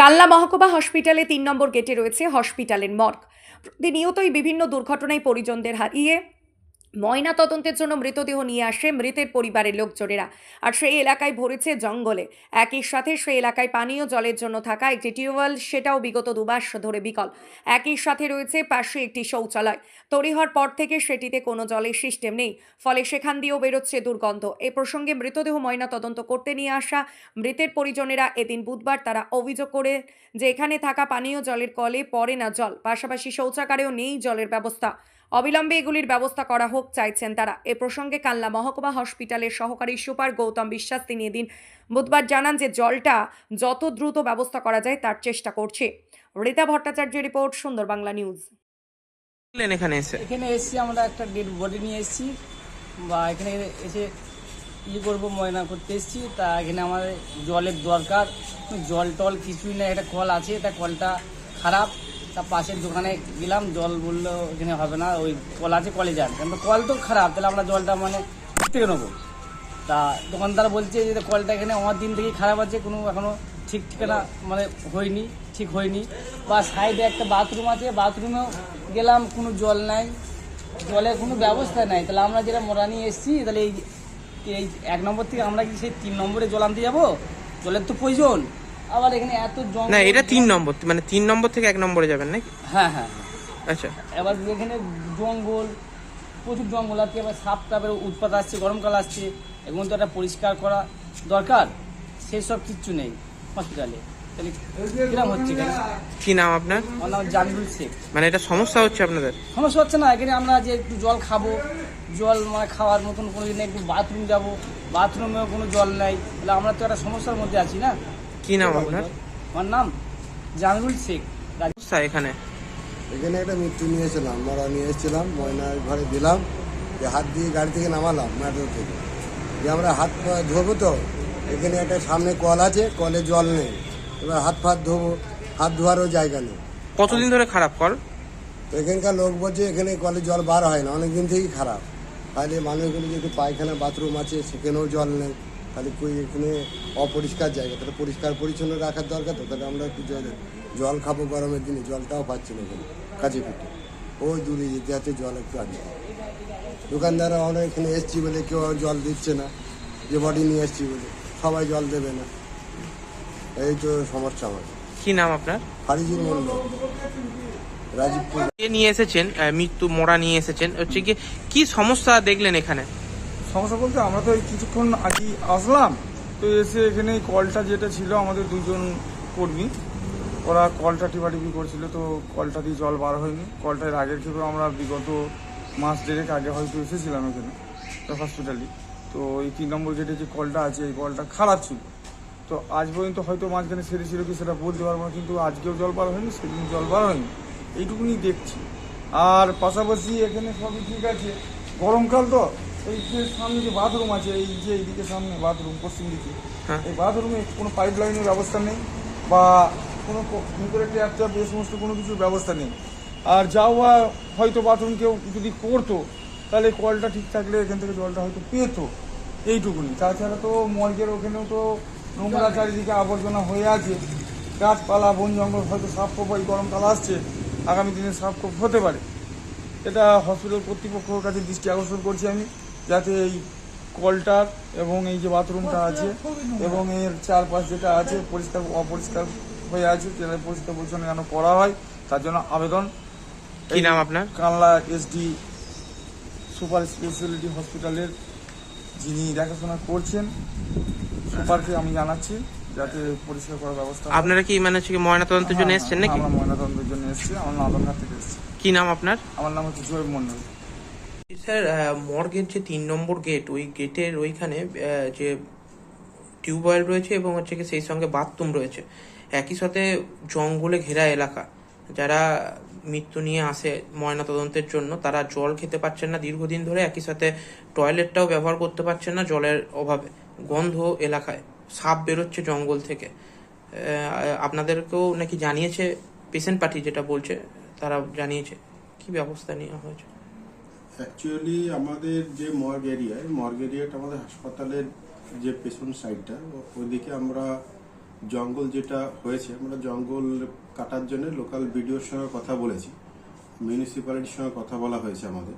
কাল্লা মহকুমা হসপিটালে তিন নম্বর গেটে রয়েছে হসপিটালের মর্গ। প্রতিনিয়তই বিভিন্ন দুর্ঘটনায় পরিজনদের হারিয়ে ময়না তদন্তের জন্য মৃতদেহ নিয়ে আসে মৃতের পরিবারের লোকজনেরা। আর সেই এলাকায় ভরেছে জঙ্গলে। একই সাথে সেই এলাকায় পানীয় জলের জন্য থাকা একটি টিউবওয়েল, সেটাও বিগত দুমাস ধরে বিকল। একই সাথে রয়েছে পাশে একটি শৌচালয়। তৈরি হওয়ার পর থেকে সেটিতে কোনো জলের সিস্টেম নেই। ফলে সেখান দিয়েও বেরোচ্ছে দুর্গন্ধ। এ প্রসঙ্গে মৃতদেহ ময়না তদন্ত করতে নিয়ে আসা মৃতের পরিজনেরা এদিন বুধবার তারা অভিযোগ করে যে এখানে থাকা পানীয় জলের কলে পড়ে না জল। পাশাপাশি শৌচাগারেও নেই জলের ব্যবস্থা। অবিলম্বে এগুলির ব্যবস্থা করা হোক চাইছেন তারা। এ প্রসঙ্গে কাল্লা মহকুমা হসপিটালের সহকারী সুপার গৌতম বিশ্বাস তিনি এদিন বুধবার জানান যে জলটা যত দ্রুত ব্যবস্থা করা যায় তার চেষ্টা করছে। রীতা ভট্টাচার্যের রিপোর্ট সুন্দর বাংলা নিউজ। এখানে এসে। এখানে এসেছি আমরা একটা ডেড বডি নিয়ে এসেছি। বা এখানে এসে ই করব ময়না করতে এসেছি। তা এখানে আমাদের জলের দরকার। জল টল কিছুই না একটা কল আছে। এটা কলটা খারাপ। তা পাশের দোকানে গেলাম, জল বলল, এখানে হবে না, ওই কল আছে, কলে যান। কিন্তু কল তো খারাপ, তাহলে আমরা জলটা মানে থেকে নেব? তা দোকানদার বলছে যে কলটা এখানে আমার দিন থেকেই খারাপ আছে, কোনো এখনও ঠিক ঠিকানা মানে হয়নি, ঠিক হয়নি। বা সাইডে একটা বাথরুম আছে, বাথরুমেও গেলাম, কোনো জল নাই, জলের কোনো ব্যবস্থা নাই। তাহলে আমরা যেটা মোড়া নিয়ে এসেছি, তাহলে এই এই এক নম্বর থেকে আমরা কি সেই তিন নম্বরে জল আনতে যাব? জলের তো প্রয়োজন। আবার এখানে এত জল না এটা তিন নম্বর মানে তিন নম্বর থেকে এক নম্বরে যাবেন নাকি? হ্যাঁ হ্যাঁ হ্যাঁ। আচ্ছা। এবার এখানে জঙ্গল প্রচুর জঙ্গল আছে এবার সাপ টাপের উৎপাত আসছে গরমকাল আসছে এগুলো তো একটা পরিষ্কার করা দরকার সেই সব কিচ্ছু নেই হসপিটালে তাহলে হচ্ছে এখানে? কি নাম আপনার? আমার নাম জামিরুল শেখ। মানে এটা সমস্যা হচ্ছে আপনাদের? সমস্যা হচ্ছে না এখানে আমরা যে একটু জল খাব জল মানে খাওয়ার মতন কোনো দিন একটু বাথরুম যাব বাথরুমেও কোনো জল নাই তাহলে আমরা তো একটা সমস্যার মধ্যে আছি না? কি নাম আপনার? আমার নাম জামিরুল শেখ। রাজ- এখানে। এখানে একটা মৃত্যু নিয়ে এসেছিলাম মরা নিয়ে এসেছিলাম ময়নার ঘরে দিলাম যে হাত দিয়ে গাড়ি থেকে নামালাম ম্যাট্রো থেকে। যে আমরা হাত পা ধোবো তো এখানে একটা সামনে কল আছে কলে জল নেই। এবার হাত ফাত ধোবো হাত ধোয়ারও জায়গা নেই। কতদিন ধরে খারাপ কল? তো এখানকার লোক বলছে এখানে কলে জল বার হয় না অনেক দিন থেকেই খারাপ। তাহলে মানুষগুলো যেহেতু পায়খানা বাথরুম আছে সেখানেও জল নেই। তাহলে কই এখানে অপরিষ্কার জায়গা? তাহলে পরিষ্কার পরিচ্ছন্ন রাখার দরকার তো? তাহলে আমরা একটু জল জল খাব গরমের দিনে জলটাও পাচ্ছি না এখানে কাছে পিঠে ওই দূরে যেতে আছে জল একটু আনতে দোকানদাররা অনেক এখানে এসছি বলে কেউ জল দিচ্ছে না যে বডি নিয়ে এসছি বলে। সবাই জল দেবে না। এই তো সমস্যা আমার। কি নাম আপনার? ফারিজুর মন্ডল রাজীবপুর। নিয়ে এসেছেন? মৃত্যু মরা নিয়ে এসেছেন। হচ্ছে কি কি সমস্যা দেখলেন এখানে? সমস্যা বলতে আমরা তো এই কিছুক্ষণ আগে আসলাম, তো এসে এখানে কলটা যেটা ছিল আমাদের দুজন কর্মী, ওরা কলটা টিপাটিপি করছিল, তো কলটা দিয়ে জল বার হয়নি। কলটার আগের ক্ষেত্রে আমরা বিগত মাস দেড়েক আগে হয়তো এসেছিলাম এখানে হসপিটালে তো এই তিন নম্বর গেটে যে কলটা আছে, এই কলটা খারাপ ছিল। তো আজ পর্যন্ত হয়তো মাঝখানে সেরেছিল কি সেটা বলতে পারব না, কিন্তু আজকেও জল বার হয়নি, সেদিন জল বার হয়নি। এইটুকুনি দেখছি। আর পাশাপাশি এখানে সবই ঠিক আছে। গরমকাল তো এই যে সামনে যে বাথরুম আছে এই যে এইদিকে সামনে বাথরুম পশ্চিম দিকে। হ্যাঁ। এই বাথরুমে কোনো পাইপ লাইনের ব্যবস্থা নেই বা কোনো ক- ভিতরে ট্যাপ ট্যাপ এই সমস্ত কোনো কিছুর ব্যবস্থা নেই। আর যাওয়া হয়তো বাথরুম কেউ যদি করতো তাহলে কলটা ঠিক থাকলে এখান থেকে জলটা হয়তো পেতো। এইটুকুনি। তাছাড়া তো মর্গের ওখানেও তো নোংরা চারিদিকে আবর্জনা হয়ে আছে। গাছপালা বন জঙ্গল হয়তো সাপ এই গরমকাল আসছে আগামী দিনে সাপ হতে পারে। এটা হসপিটাল কর্তৃপক্ষের কাছে দৃষ্টি আকর্ষণ করছি আমি। যাতে এই কলটার এবং এই যে বাথরুমটা আছে এবং এর চারপাশ যেটা আছে পরিষ্কার অপরিষ্কার হয়ে আছে সেটা পরিষ্কার পরিচ্ছন্ন যেন করা হয় তার জন্য আবেদন। কি নাম আপনার? কানলা এসডি সুপার স্পেশালিটি হসপিটালের যিনি দেখাশোনা করছেন সুপারকে আমি জানাচ্ছি যাতে পরিষ্কার করার ব্যবস্থা আপনারা কি মানে হচ্ছে কি ময়না জন্য হ্যাঁ, এসেছেন নাকি? আমরা ময়নাতদন্তের জন্য এসেছি আমার নাম থেকে এসেছি কি নাম আপনার? আমার নাম হচ্ছে জোয়েব মন্ডল স্যার মর্গের যে তিন নম্বর গেট ওই গেটের ওইখানে যে টিউবওয়েল রয়েছে এবং হচ্ছে কি সেই সঙ্গে বাথরুম রয়েছে। একই সাথে জঙ্গলে ঘেরা এলাকা। যারা মৃত্যু নিয়ে আসে ময়না তদন্তের জন্য, তারা জল খেতে পারছেন না দীর্ঘদিন ধরে। একই সাথে টয়লেটটাও ব্যবহার করতে পারছেন না জলের অভাবে। গন্ধ এলাকায়, সাপ বেরোচ্ছে জঙ্গল থেকে। আপনাদেরকেও নাকি জানিয়েছে পেশেন্ট পার্টি যেটা বলছে, তারা জানিয়েছে। কি ব্যবস্থা নেওয়া হয়েছে? অ্যাকচুয়ালি আমাদের যে মর্গ এরিয়ায় মর্গ এরিয়াটা আমাদের হাসপাতালের যে পেছন সাইডটা ওইদিকে আমরা জঙ্গল যেটা হয়েছে, আমরা জঙ্গল কাটার জন্য লোকাল বিডিওর সঙ্গে কথা বলেছি মিউনিসিপ্যালিটির সঙ্গে কথা বলা হয়েছে আমাদের।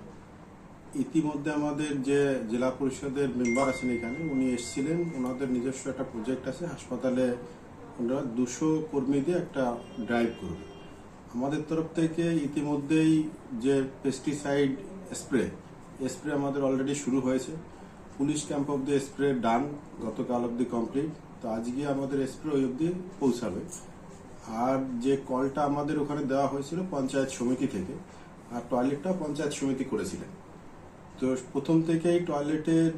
ইতিমধ্যে আমাদের যে জেলা পরিষদের মেম্বার আছেন এখানে, উনি এসেছিলেন, ওনাদের নিজস্ব একটা প্রজেক্ট আছে, হাসপাতালে ওনারা দুশো কর্মী দিয়ে একটা ড্রাইভ করবে। আমাদের তরফ থেকে ইতিমধ্যেই যে পেস্টিসাইড স্প্রে। স্প্রে আমাদের অলরেডি শুরু হয়েছে। Police camp of the spray done, গতকাল অবধি কমপ্লিট তো আজকে আমাদের স্প্রে ওই অবধি পৌঁছাবে। আর যে কলটা আমাদের ওখানে দেওয়া হয়েছিল পঞ্চায়েত সমিতি থেকে, আর টয়লেটটা পঞ্চায়েত সমিতি করেছিলেন। তো প্রথম থেকেই টয়লেটের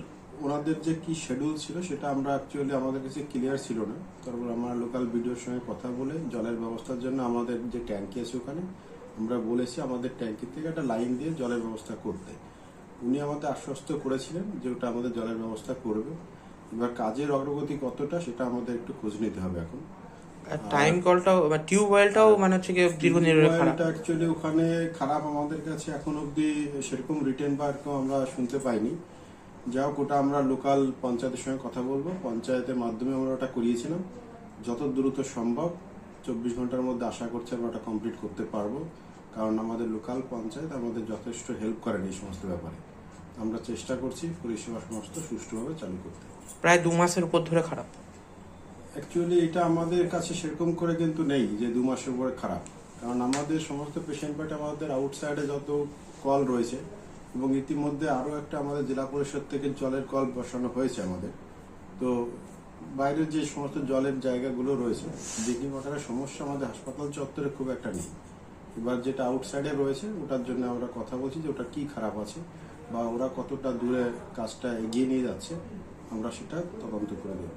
ওনাদের যে কি শেডিউল ছিল, সেটা আমরা অ্যাকচুয়ালি আমাদের কাছে ক্লিয়ার ছিল না। তারপর আমরা লোকাল বিডিওর সঙ্গে কথা বলে জলের ব্যবস্থার জন্য আমাদের যে ট্যাঙ্কি আছে ওখানে আমরা বলেছি আমাদের ট্যাঙ্কি থেকে একটা লাইন দিয়ে জলের ব্যবস্থা করতে। উনি আমাদের আশ্বস্ত করেছিলেন যে ওটা আমাদের জলের ব্যবস্থা করবে। এবার কাজের অগ্রগতি কতটা সেটা আমাদের একটু খোঁজ নিতে হবে এখন। টাইম কলটাও টিউবওয়েলটাও মানে হচ্ছে দীর্ঘদিন খারাপ। অ্যাকচুয়ালি ওখানে খারাপ আমাদের কাছে এখন অবধি সেরকম রিটেন বা এরকম আমরা শুনতে পাইনি। যা হোক ওটা আমরা লোকাল পঞ্চায়েতের সঙ্গে কথা বলব। পঞ্চায়েতের মাধ্যমে আমরা ওটা করিয়েছিলাম। যত দ্রুত সম্ভব। চব্বিশ ঘণ্টার মধ্যে আশা করছি আমরা ওটা কমপ্লিট করতে পারব। কারণ আমাদের লোকাল পঞ্চায়েত আমাদের যথেষ্ট হেল্প করেন এই সমস্ত ব্যাপারে। আমরা চেষ্টা করছি পরিষেবা সমস্ত সুষ্ঠুভাবে চালু করতে। প্রায় দু মাসের উপর ধরে খারাপ। অ্যাকচুয়ালি এটা আমাদের কাছে সেরকম করে কিন্তু নেই যে দু মাসের উপরে খারাপ। কারণ আমাদের সমস্ত পেশেন্ট বেড আমাদের আউটসাইডে যত কল রয়েছে এবং ইতিমধ্যে আরও একটা আমাদের জেলা পরিষদ থেকে জলের কল বসানো হয়েছে আমাদের। তো বাইরের যে সমস্ত জলের জায়গাগুলো রয়েছে, দিঘি ওয়াটারের সমস্যা আমাদের হাসপাতাল চত্বরে খুব একটা নেই। এবার যেটা আউটসাইডে রয়েছে, ওটার জন্য আমরা কথা বলছি যে ওটা কি খারাপ আছে বা ওরা কতটা দূরে কাজটা এগিয়ে নিয়ে যাচ্ছে, আমরা সেটা তদন্ত করে দেবো